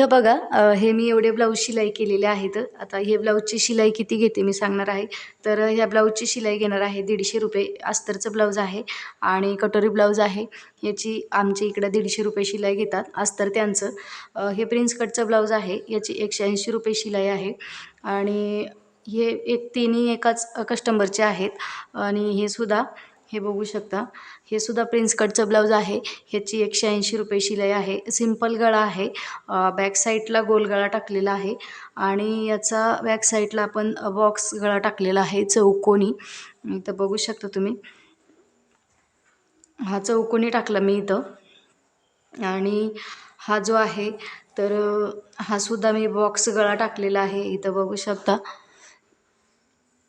इथं बघा हे मी एवढे ब्लाऊज शिलाई केलेले आहेत. आता हे ब्लाऊजची शिलाई किती घेते मी सांगणार आहे. तर ह्या ब्लाऊजची शिलाई घेणार आहे दीडशे रुपये अस्तरचं ब्लाऊज आहे आणि कटोरी ब्लाऊज आहे. याची आमच्या इकडं दीडशे रुपये शिलाई घेतात अस्तर त्यांचं. हे प्रिन्स कटचं ब्लाऊज आहे याची एकशे ऐंशी रुपये शिलाई आहे. आणि हे एक तिन्ही एकाच कस्टमरचे आहेत आणि हे सुद्धा हे बघू शकता. हे सुद्धा प्रिन्स कटचं ब्लाऊज आहे. ह्याची एकशे ऐंशी रुपये शिलाई आहे. सिंपल गळा आहे. बॅक साईडला गोल गळा टाकलेला आहे. आणि याचा बॅक साईडला आपण बॉक्स गळा टाकलेला आहे चौकोनी. इथं बघू शकता तुम्ही. हा चौकोनी टाकला मी इथं. आणि हा जो आहे तर हा सुद्धा मी बॉक्स गळा टाकलेला आहे. इथं बघू शकता.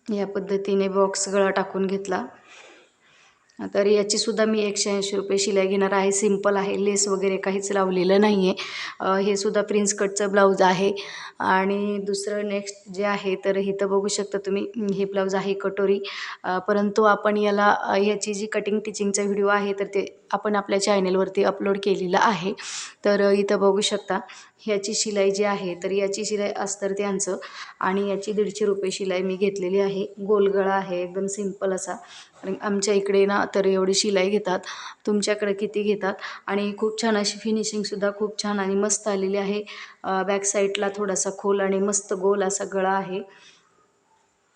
या पद्धतीने बॉक्स गळा टाकून घेतला. तर याची सुद्धा मी एकशे ऐंशी रुपये शिलाई घेणार आहे. सिंपल आहे. लेस वगैरे काहीच लावलेलं नाही आहे हे सुद्धा प्रिन्स कटचं ब्लाऊज आहे. आणि दुसरं नेक्स्ट जे आहे तर इथं बघू शकता तुम्ही हे ब्लाऊज आहे कटोरी. परंतु आपण याला ह्याची याची जी कटिंग टिचिंगचा व्हिडिओ आहे तर ते आपण आपल्या चॅनेलवरती अपलोड केलेलं आहे. तर इथं बघू शकता. ह्याची शिलाई जी आहे तर याची शिलाई अस्तर त्यांचं. आणि याची दीडशे रुपये शिलाई मी घेतलेली आहे. गोलगळा आहे एकदम सिंपल असा. आणि आमच्या इकडे ना तर एवढी शिलाई घेतात. तुमच्याकडे किती घेतात? आणि खूप छान अशी फिनिशिंगसुद्धा खूप छान आणि मस्त आलेली आहे. बॅक साईडला थोडासा खोल आणि मस्त गोल असा गळा आहे.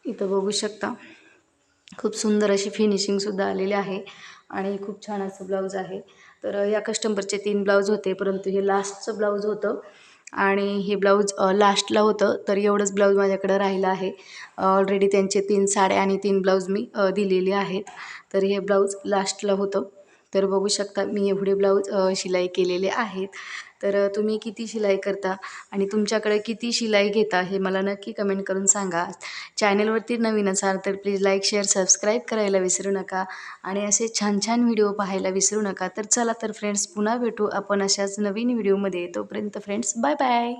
इथं बघू शकता. खूप सुंदर अशी फिनिशिंगसुद्धा आलेली आहे. आणि खूप छान असं ब्लाऊज आहे. तर या कस्टमरचे तीन ब्लाऊज होते परंतु हे लास्टचं ब्लाऊज होतं. आणि हे ब्लाऊज लास्टला होतं तर एवढंच ब्लाऊज माझ्याकडं राहिलं आहे. ऑलरेडी त्यांचे तीन साड्या आणि तीन ब्लाऊज मी दिलेले आहेत. तर हे ब्लाऊज लास्टला होतं. तर बघू शकता मी एवढे ब्लाऊज शिलाई केलेले आहेत. तर तुम्ही किती शिलाई करता आणि तुमच्याकडे किती शिलाई घेता हे मला नक्की कमेंट करून सांगा. चॅनलवरती नवीन असाल तर प्लीज लाईक शेअर सबस्क्राईब करायला विसरू नका आणि असे छान छान व्हिडिओ पाहायला विसरू नका. तर चला तर फ्रेंड्स पुन्हा भेटू. आपण अशाच नवीन व्हिडिओमध्ये तोपर्यंत फ्रेंड्स बाय बाय